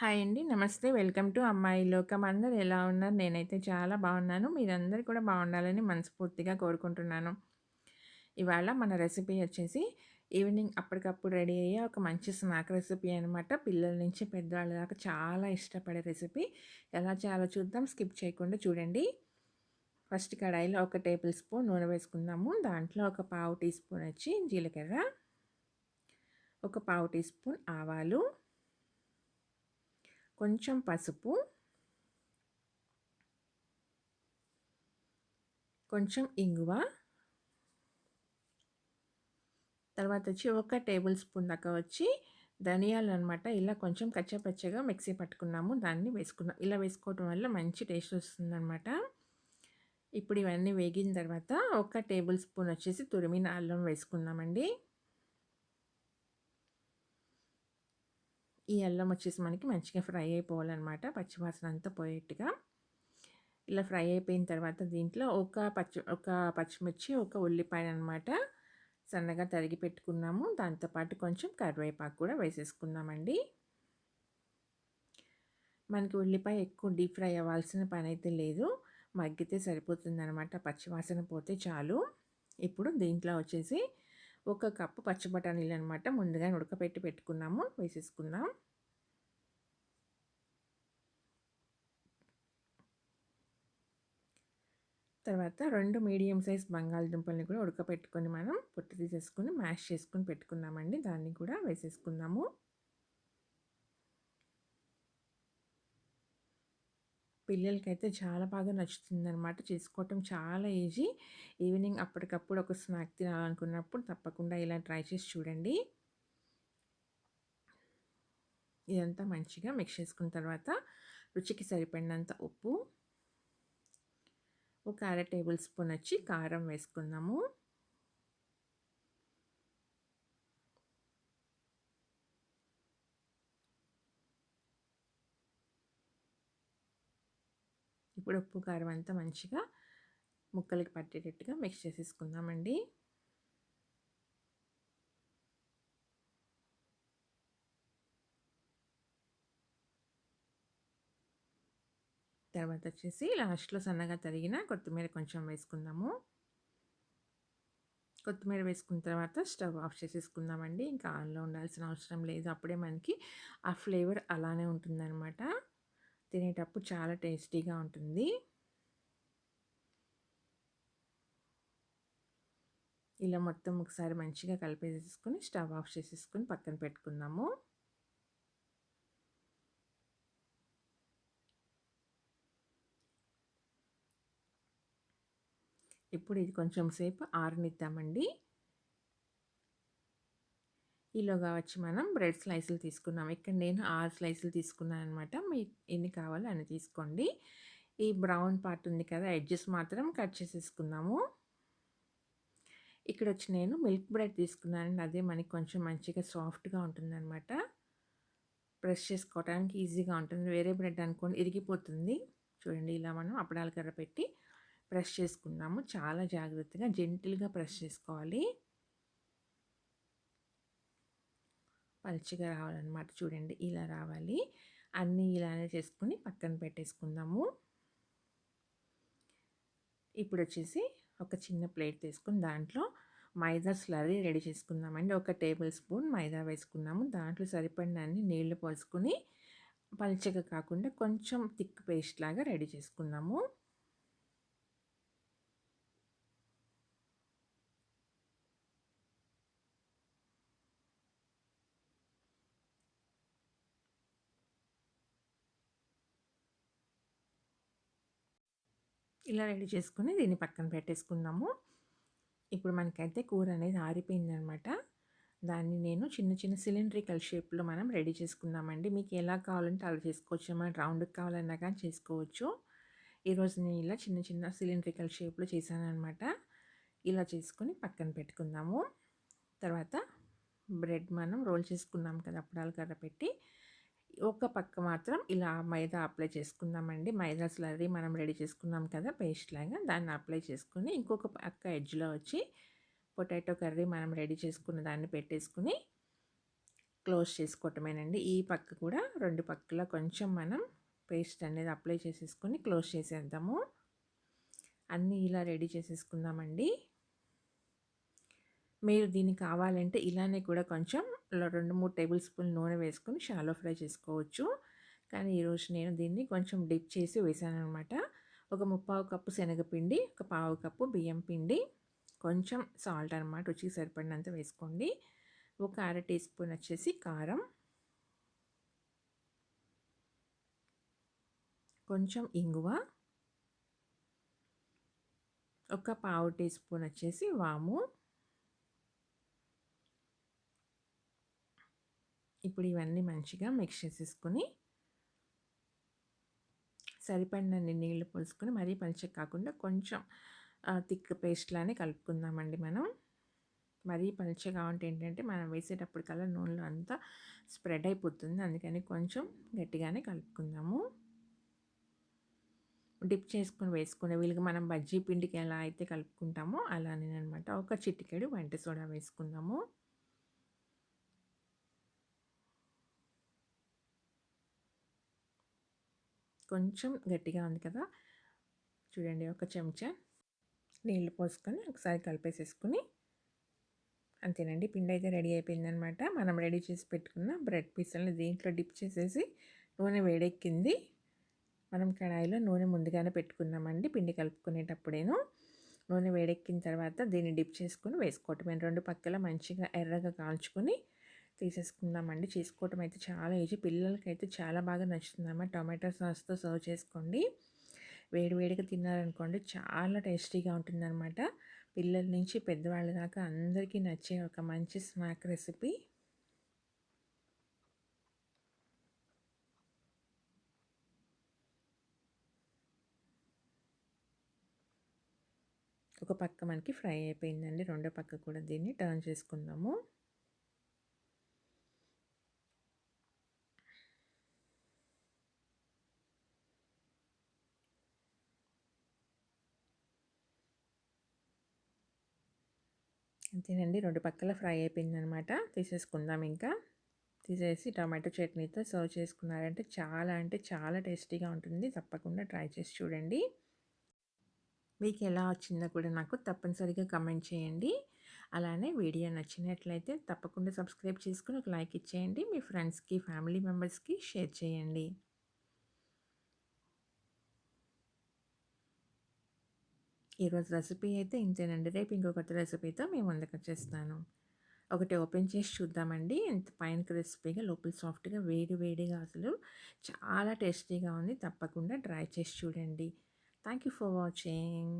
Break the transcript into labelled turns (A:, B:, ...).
A: Hi అండి. నమస్తే. Welcome to అమ్మాయి లోకం. అందరు ఎలా ఉన్నారు? నేనైతే చాలా బాగున్నాను. మీరందరూ కూడా బాగుండాలని మనస్ఫూర్తిగా కోరుకుంటున్నాను. ఇవాళ మన రెసిపీ వచ్చేసి ఈవినింగ్ అప్పటికప్పుడు రెడీ అయ్యే ఒక మంచి స్నాక్ రెసిపీ అనమాట. పిల్లల నుంచి పెద్దవాళ్ళ దాకా చాలా ఇష్టపడే రెసిపీ. ఎలా చేయాలో చూద్దాం. స్కిప్ చేయకుండా చూడండి. ఫస్ట్ కడాయిలో ఒక టేబుల్ స్పూన్ నూనె వేసుకుందాము. దాంట్లో ఒక పావు టీ స్పూన్ వచ్చి జీలకర్ర, ఒక పావు టీ స్పూన్ ఆవాలు కొంచెం పసుపు కొంచెం ఇంగువ తర్వాత వచ్చి ఒక టేబుల్ స్పూన్ దాకా వచ్చి ధనియాలు అనమాట ఇలా కొంచెం కచ్చపచ్చగా మిక్సీ పట్టుకున్నాము. దాన్ని వేసుకున్నాం. ఇలా వేసుకోవటం వల్ల మంచి టేస్ట్ వస్తుందన్నమాట. ఇప్పుడు ఇవన్నీ వేగిన తర్వాత ఒక టేబుల్ స్పూన్ వచ్చేసి తురిమిన అల్లం వేసుకుందామండి. ఈ అల్లం వచ్చేసి మనకి మంచిగా ఫ్రై అయిపోవాలన్నమాట. పచ్చివాసన అంతా పోయేట్టుగా. ఇలా ఫ్రై అయిపోయిన తర్వాత దీంట్లో ఒక పచ్చి ఒక పచ్చిమిర్చి ఒక ఉల్లిపాయ అనమాట సన్నగా తరిగి పెట్టుకున్నాము. దాంతోపాటు కొంచెం కరివేపాకు కూడా వేసేసుకున్నామండి మనకి ఉల్లిపాయ ఎక్కువ డీప్ ఫ్రై అవ్వాల్సిన పని అయితే లేదు. మగ్గితే సరిపోతుంది అనమాట పచ్చివాసన పోతే చాలు. ఇప్పుడు దీంట్లో వచ్చేసి ఒక కప్పు పచ్చి బఠానీలు అనమాట ముందుగా ఉడకపెట్టి పెట్టుకున్నాము. వేసేసుకుందాం. తర్వాత రెండు మీడియం సైజ్ బంగాళదుంపల్ని కూడా ఉడకపెట్టుకొని మనం పొట్టు తీసేసుకుని మ్యాష్ చేసుకొని పెట్టుకున్నామండి. దాన్ని కూడా వేసేసుకుందాము. పిల్లలకైతే చాలా బాగా నచ్చుతుందనమాట చేసుకోవటం చాలా ఈజీ. ఈవినింగ్ అప్పటికప్పుడు ఒక స్నాక్ తినాలనుకున్నప్పుడు తప్పకుండా ఇలా ట్రై చేసి చూడండి. ఇదంతా మంచిగా మిక్స్ చేసుకున్న తర్వాత రుచికి సరిపడినంత ఉప్పు ఒక అర టేబుల్ స్పూన్ వచ్చి కారం వేసుకుందాము. ఇప్పుడు ఉప్పు కారం అంతా మంచిగా ముక్కలకి పట్టేటట్టుగా మిక్స్ చేసేసుకుందామండి. తర్వాత వచ్చేసి లాస్ట్లో సన్నగా తరిగిన కొత్తిమీర కొంచెం వేసుకుందాము. కొత్తిమీర వేసుకున్న తర్వాత స్టవ్ ఆఫ్ చేసేసుకుందామండి. ఇంకా ఆన్లో ఉండాల్సిన అవసరం లేదు. అప్పుడే మనకి ఆ ఫ్లేవర్ అలానే ఉంటుందన్నమాట. తినేటప్పుడు చాలా టేస్టీగా ఉంటుంది. ఇలా మొత్తం ఒకసారి మంచిగా కలిపేసేసుకొని స్టవ్ ఆఫ్ చేసేసుకొని పక్కన పెట్టుకుందాము. ఇప్పుడు ఇది కొంచెం సేపు ఆరనిద్దామండి. ఈలోగా వచ్చి మనం బ్రెడ్ స్లైసులు తీసుకున్నాం. ఇక్కడ నేను ఆరు స్లైసులు తీసుకున్నాను అనమాట మీ ఎన్ని కావాలో అన్ని తీసుకోండి. ఈ బ్రౌన్ పార్ట్ ఉంది కదా ఎడ్జెస్ మాత్రం కట్ చేసేసుకున్నాము ఇక్కడ వచ్చి నేను మిల్క్ బ్రెడ్ తీసుకున్నాను. అదే మనకి కొంచెం మంచిగా సాఫ్ట్గా ఉంటుందన్నమాట. ప్రెస్ చేసుకోవడానికి ఈజీగా ఉంటుంది. వేరే బ్రెడ్ అనుకోండి ఇరిగిపోతుంది. చూడండి ఇలా మనం అప్పడాల కర్ర పెట్టి ప్రెస్ చేసుకున్నాము చాలా జాగ్రత్తగా జెంటిల్గా ప్రెస్ చేసుకోవాలి. పల్చిగా రావాలన్నమాట చూడండి ఇలా రావాలి. అన్నీ ఇలానే చేసుకుని పక్కన పెట్టేసుకుందాము. ఇప్పుడు వచ్చేసి ఒక చిన్న ప్లేట్ తీసుకుని దాంట్లో మైదా స్లరీ రెడీ చేసుకుందామండి. ఒక టేబుల్ స్పూన్ మైదా వేసుకున్నాము దాంట్లో సరిపడినన్ని నీళ్ళు పోసుకొని పల్చగా కాకుండా కొంచెం థిక్ పేస్ట్ లాగా రెడీ చేసుకుందాము. ఇలా రెడీ చేసుకుని దీన్ని పక్కన పెట్టేసుకుందాము. ఇప్పుడు మనకైతే కూర అనేది ఆరిపోయిందనమాట. దాన్ని నేను చిన్న చిన్న సిలిండ్రికల్ షేప్లో మనం రెడీ చేసుకున్నామండి మీకు ఎలా కావాలంటే అలా చేసుకోవచ్చు. మనం రౌండ్కి కావాలన్నా కానీ చేసుకోవచ్చు. ఈరోజు నేను ఇలా చిన్న చిన్న సిలిండ్రికల్ షేప్లో చేశానమాట ఇలా చేసుకుని పక్కన పెట్టుకుందాము. తర్వాత బ్రెడ్ మనం రోల్ చేసుకున్నాం కదా అప్పుడాలు కర్ర పెట్టి. ఒక పక్క మాత్రం ఇలా మైదా అప్లై చేసుకుందామండి. మైదా స్లరీ మనం రెడీ చేసుకున్నాం కదా పేస్ట్ లాగా దాన్ని అప్లై చేసుకుని ఇంకొక పక్క ఎడ్జ్లో వచ్చి పొటాటో కర్రీ మనం రెడీ చేసుకున్న దాన్ని పెట్టేసుకుని క్లోజ్ చేసుకోవటమేనండి. ఈ పక్క కూడా రెండు పక్కల కొంచెం మనం పేస్ట్ అనేది అప్లై చేసేసుకొని క్లోజ్ చేసేద్దాము. అన్నీ ఇలా రెడీ చేసేసుకుందామండి. మీరు దీన్ని కావాలంటే ఇలానే కూడా కొంచెం రెండు మూడు టేబుల్ స్పూన్ నూనె వేసుకొని షాలో ఫ్రై చేసుకోవచ్చు. కానీ ఈరోజు నేను దీన్ని కొంచెం డిప్ చేసి వేసాను అనమాట ఒక ముప్పావు కప్పు శనగపిండి ఒక పావు కప్పు బియ్యం పిండి కొంచెం సాల్ట్ అనమాట రుచికి సరిపడినంత వేసుకోండి. ఒక అర టీ స్పూన్ వచ్చేసి కారం. కొంచెం ఇంగువ. ఒక పావు టీ స్పూన్ వచ్చేసి వాము. ఇప్పుడు ఇవన్నీ మంచిగా మిక్స్ చేసేసుకొని సరిపడినన్ని నీళ్ళు పోసుకొని మరీ పలుచగా కాకుండా కొంచెం థిక్ పేస్ట్లానే కలుపుకుందామండి మనం. మరీ పలుచగా ఉంటే ఏంటంటే మనం వేసేటప్పుడు కల్లా నూనెలో అంతా స్ప్రెడ్ అయిపోతుంది. అందుకని కొంచెం గట్టిగానే కలుపుకుందాము. డిప్ చేసుకుని వేసుకునే వీళ్ళకి మనం బజ్జీ పిండికి ఎలా అయితే కలుపుకుంటామో అలానే అనమాట ఒక చిటికెడు వంట సోడా వేసుకుందాము. కొంచెం గట్టిగా ఉంది కదా. చూడండి ఒక చెంచా నీళ్ళు పోసుకొని ఒకసారి కలిపేసేసుకుని అంతేనండి. పిండి అయితే రెడీ అయిపోయిందనమాట. మనం రెడీ చేసి పెట్టుకున్న బ్రెడ్ పీసులను దీంట్లో డిప్ చేసేసి నూనె వేడెక్కింది. మనం కడాయిలో నూనె ముందుగానే పెట్టుకున్నామండి. పిండి కలుపుకునేటప్పుడేను. నూనె వేడెక్కిన తర్వాత దీన్ని డిప్ చేసుకుని వేసుకోవటం. రెండు పక్కల మంచిగా ఎర్రగా కాల్చుకొని తీసేసుకుందామండి. చేసుకోవటం అయితే చాలా ఈజీ. పిల్లలకైతే చాలా బాగా నచ్చుతుందన్నమాట. టొమాటో సాస్తో సర్వ్ చేసుకోండి. వేడివేడిగా తిన్నారనుకోండి చాలా టేస్టీగా ఉంటుందన్నమాట. పిల్లల నుంచి పెద్దవాళ్ళ దాకా అందరికీ నచ్చే ఒక మంచి స్నాక్ రెసిపీ. ఒక పక్క మనకి ఫ్రై అయిపోయిందండి. రెండో పక్క కూడా దీన్ని టర్న్ చేసుకుందాము. అంతేనండి రెండు పక్కల ఫ్రై అయిపోయింది అనమాట తీసేసుకుందాం ఇంకా. తీసేసి టమాటో చట్నీతో సర్వ్ చేసుకున్నారంటే చాలా అంటే చాలా టేస్టీగా ఉంటుంది. తప్పకుండా ట్రై చేసి చూడండి. మీకు ఎలా వచ్చిందో కూడా నాకు తప్పనిసరిగా కమెంట్ చేయండి. అలానే వీడియో నచ్చినట్లయితే తప్పకుండా సబ్స్క్రైబ్ చేసుకుని ఒక లైక్ ఇచ్చేయండి. మీ ఫ్రెండ్స్కి ఫ్యామిలీ మెంబర్స్కి షేర్ చేయండి. ఈరోజు రెసిపీ అయితే ఇంతేనండి. రేపు ఇంకో కొత్త రెసిపీతో మేము ముందుకు వచ్చేస్తాను. ఒకటి ఓపెన్ చేసి చూద్దామండి. ఎంత పైన క్రిస్పీగా లోపల సాఫ్ట్గా వేడి వేడిగా అసలు చాలా టేస్టీగా ఉంది. తప్పకుండా ట్రై చేసి చూడండి. Thank you for watching.